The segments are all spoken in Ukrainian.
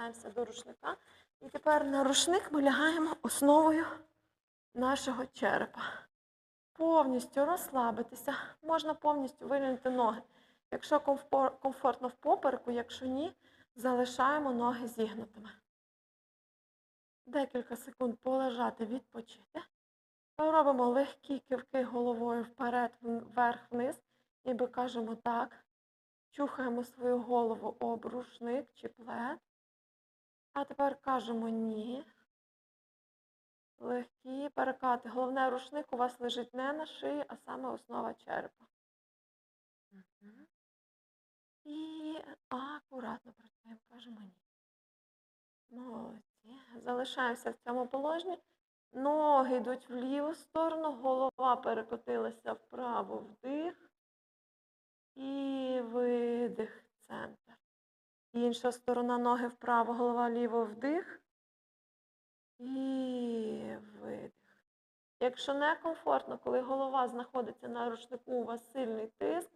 повертаємося до рушника. І тепер на рушник ми лягаємо основою нашого черепа. Повністю розслабитися. Можна повністю вирівняти ноги. Якщо комфортно в попереку, якщо ні, залишаємо ноги зігнутими. Декілька секунд полежати, відпочити. Робимо легкі кивки головою вперед, вверх, вниз, ніби кажемо так. Чухаємо свою голову об рушник чи плед. А тепер кажемо ні. Легкі перекати. Головне, рушник у вас лежить не на шиї, а саме основа черепа. Мгм. І акуратно працюємо, кажемо ні. Молодці. Залишаємося в цьому положенні. Ноги йдуть в ліву сторону, голова перекотилася вправо, вдих. І видих, центр. Інша сторона ноги вправо, голова ліво, вдих. І видих. Якщо некомфортно, коли голова знаходиться на рушнику, у вас сильний тиск,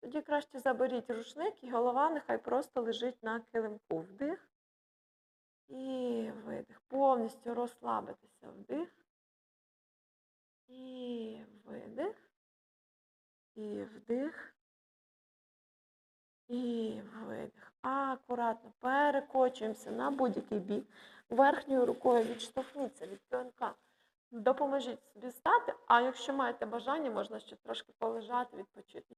тоді краще заберіть рушник і голова нехай просто лежить на килимку. Вдих. І видих. Повністю розслабитися. Вдих. І видих. І вдих. І. Акуратно перекочуємося на будь-який бік. Верхньою рукою відштовхніться від килимка. Допоможіть собі стати, а якщо маєте бажання, можна ще трошки полежати, відпочити.